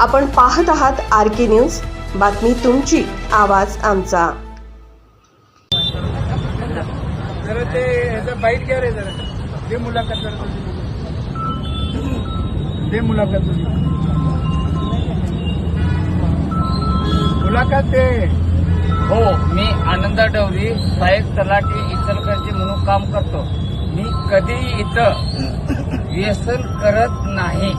आपण पाहत आहात आर के न्यूज. बातमी तुमची आवाज आमचा. जरा ते ह्याचा बाईट घ्या रे जरा. दे मुलाखत जरा तुझी. दे मुलाखत तुझी. मुलाखत दे. हो मी आनंद डवरी सहाय्यक तलाठी इचलकरंजी म्हणून काम करतो. मी कधीही इथं व्यसन करत नाही.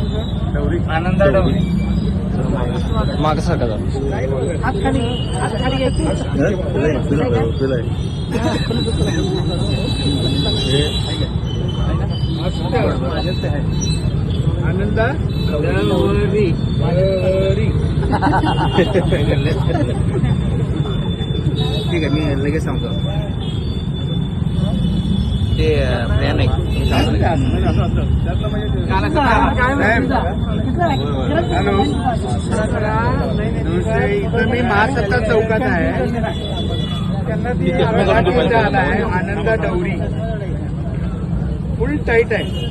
तुझं आनंद डवरी. मागं सरका आनंदा. ठीक आहे मी लगेच सांगतो. ते प्लॅन आहे. हॅलो. इथं मी महासत्ता चौकात आहे. त्यांना ती आला आहे. आनंदा डवरी फुल टाईट आहे.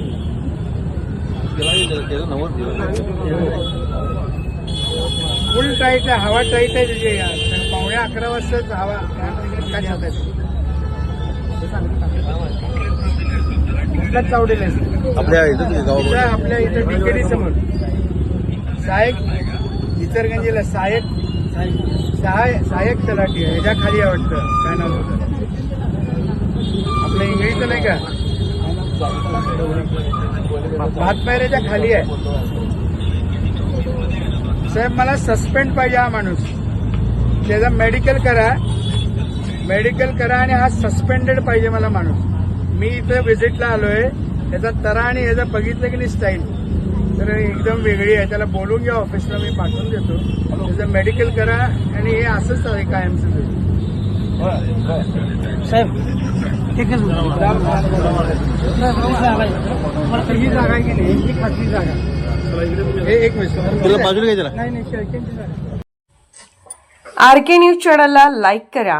फुल टाईट आहे. हवा टाईट आहे पावण्या अकरा वाजताच हवा. काय सांगताय कुठलाच चावडेल आपल्या इथं आपल्या इथं डिकेडी समोर. सहायक इचरगंजीला सहायक सहाय सहायक तलाठी आहे. ह्याच्या खाली आहे वाटतं काय नाव होतं? आपलं इंग्रजीचं नाही का? भातपायऱ्याच्या खाली आहे. साहेब मला सस्पेंड पाहिजे हा माणूस. त्याचा मेडिकल करा. मेडिकल करा आणि हा सस्पेंडेड पाहिजे मला माणूस. मी इथं व्हिजिटला आलोय. त्याचा तरा आणि ह्याचा बघितलं की नाही स्टाईल तर एकदम वेगळी आहे. त्याला बोलून घ्या ऑफिसला मी पाठवून देतो. त्याचं मेडिकल करा आणि हे असंच आहे कायमचं. ते. ही जागा आहे की नाही ही खासगी जागा. हे एक मिनिट. तुला बाजूला घ्यायचं नाही नाही शेळक्यांची जागा. आर के न्यूज चॅनलला लाईक करा.